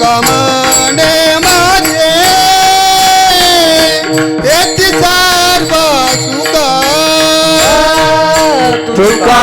कमने माझे येती सर्व सुख तुका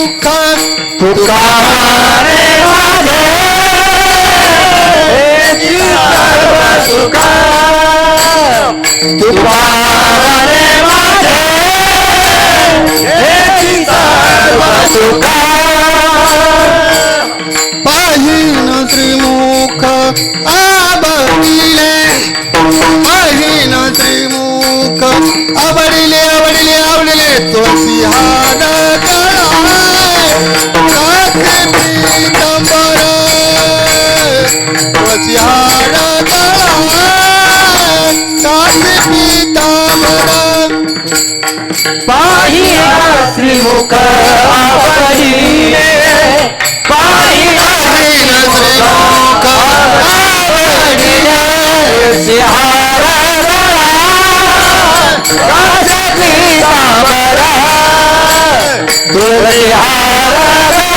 सर्व तुकारे माझे सर्व सुखा. तुकारे माझे सर्व सुखा. पाहिन त्रिमुख श्रीमुख आवडीने पाहिला श्रीमुख आवडीने सिंहार राजाची तांबरा तुळशी हार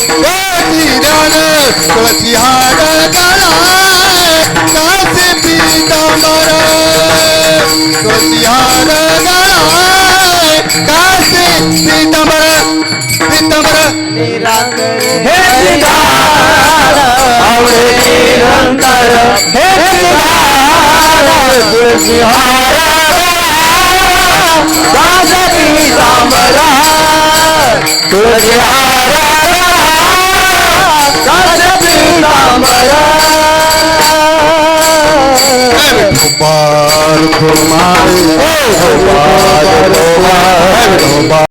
निरंतर हार गळा कासे पीतांबर तुळशी हार कासे पीतांबर पीतांबर हे आवडे निरंतर हे हार हार একবার তোমায়